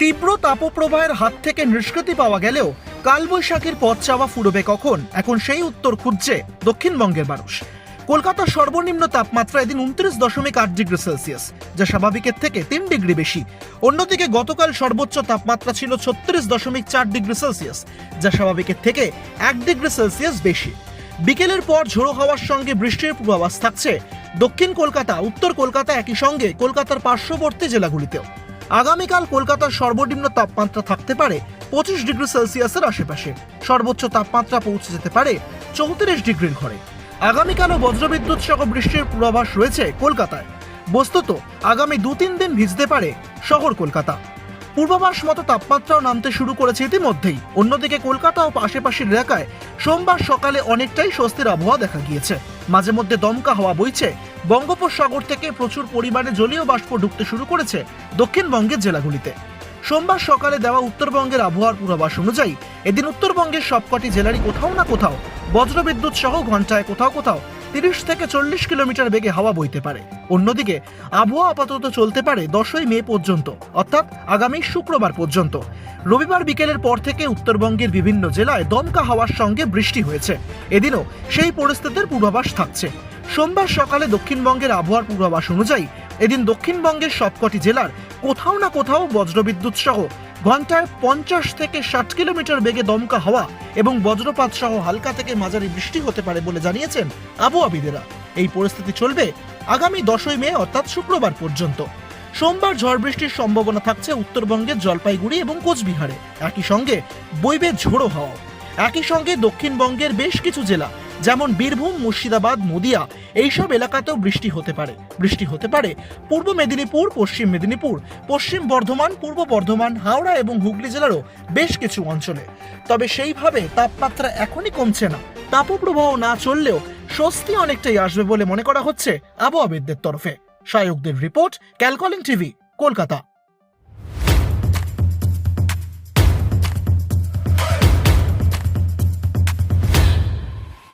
তীব্র তাপপ্রবাহের হাত থেকে নিষ্কৃতি পাওয়া গেলেও কালবৈশাখীর পথ চাওয়া ফুরবে কখন? এখন সেই উত্তর খুঁজছে দক্ষিণবঙ্গের মানুষ। কলকাতার সর্বনিম্ন তাপমাত্রা এদিন উনত্রিশ দশমিক আট ডিগ্রি সেলসিয়াস, যা স্বাভাবিকের থেকে তিন ডিগ্রি বেশি। অন্যদিকে গতকাল সর্বোচ্চ তাপমাত্রা ছিল ছত্রিশ দশমিক চার ডিগ্রি সেলসিয়াস, যা স্বাভাবিকের থেকে এক ডিগ্রি সেলসিয়াস বেশি। বিকেলের পর ঝোড়ো হওয়ার সঙ্গে বৃষ্টির পূর্বাভাস থাকছে দক্ষিণ কলকাতা, উত্তর কলকাতা একই সঙ্গে কলকাতার পার্শ্ববর্তী জেলাগুলিতেও। আগামীকাল কলকাতার সর্বনিম্ন তাপমাত্রা থাকতে পারে পঁচিশ ডিগ্রি সেলসিয়াসের আশেপাশে। সর্বোচ্চ তাপমাত্রা পৌঁছে যেতে পারে চৌত্রিশ ডিগ্রির ঘরে। আগামীকালও বজ্রবিদ্যুৎ সহ বৃষ্টির পূর্বাভাস রয়েছে কলকাতায়। বস্তুত আগামী দু তিন দিন ভিজতে পারে শহর কলকাতা। পূর্বাভাস মতো তাপমাত্রাও নামতে শুরু করেছে ইতিমধ্যেই। অন্যদিকে কলকাতা ও আশেপাশের এলাকায় সোমবার সকালে অনেকটাই স্বস্তির আবহাওয়া দেখা গিয়েছে। মাঝে মধ্যে দমকা হওয়া বইছে। বঙ্গোপসাগর থেকে প্রচুর পরিমাণে জলীয় বাষ্প ঢুকতে শুরু করেছে দক্ষিণবঙ্গের জেলাগুলিতে। সোমবার সকালে দেওয়া উত্তরবঙ্গের আবহাওয়ার পূর্বাভাস অনুযায়ী, এদিন উত্তরবঙ্গের সবকটি জেলারই কোথাও না কোথাও বজ্রবিদ্যুৎ সহ ঘন্টায় কোথাও কোথাও তিরিশ থেকে চল্লিশ কিলোমিটার বেগে হাওয়া বইতে পারে। অন্যদিকে, আবহাওয়া আপাতত চলতে পারে দশই মে পর্যন্ত, অর্থাৎ আগামী শুক্রবার পর্যন্ত। রবিবার বিকেলের পর থেকে উত্তরবঙ্গের বিভিন্ন জেলায় দমকা হাওয়ার সঙ্গে বৃষ্টি হয়েছে। এদিনও সেই পরিস্থিতির পূর্বাভাস থাকছে। সোমবার সকালে দক্ষিণবঙ্গের আবহাওয়ার পূর্বাভাস অনুযায়ী, এদিন দক্ষিণবঙ্গের সবকটি জেলার কোথাও না কোথাও বজ্রবিদ্যুৎ সহ ঘন্টায় পঞ্চাশ থেকে ষাট কিলোমিটার বেগে দমকা হাওয়া এবং বজ্রপাত সহ হালকা থেকে মাঝারি বৃষ্টি হতে পারে বলে জানিয়েছেন আবহাওয়াবিদেরা এই পরিস্থিতি চলবে আগামী দশই মে, অর্থাৎ শুক্রবার পর্যন্ত। সোমবার ঝড় বৃষ্টির সম্ভাবনা থাকছে উত্তরবঙ্গের জলপাইগুড়ি এবং কোচবিহারে। একই সঙ্গে বইবে ঝোড়ো হাওয়া। একই সঙ্গে দক্ষিণবঙ্গের বেশ কিছু জেলা যেমন বীরভূম, মুর্শিদাবাদ, নদিয়া, এইসব এলাকাতেও বৃষ্টি হতে পারে। বৃষ্টি হতে পারে পূর্ব মেদিনীপুর, পশ্চিম মেদিনীপুর, পশ্চিম বর্ধমান, পূর্ব বর্ধমান, হাওড়া এবং হুগলি জেলারও বেশ কিছু অঞ্চলে। তবে সেইভাবে তাপমাত্রা এখনই কমছে না। তাপপ্রবাহ না চললেও স্বস্তি অনেকটাই আসবে বলে মনে করা হচ্ছে আবহাওয়াবিদদের তরফে। সায়কদের রিপোর্ট, ক্যালকলিং টিভি, কলকাতা।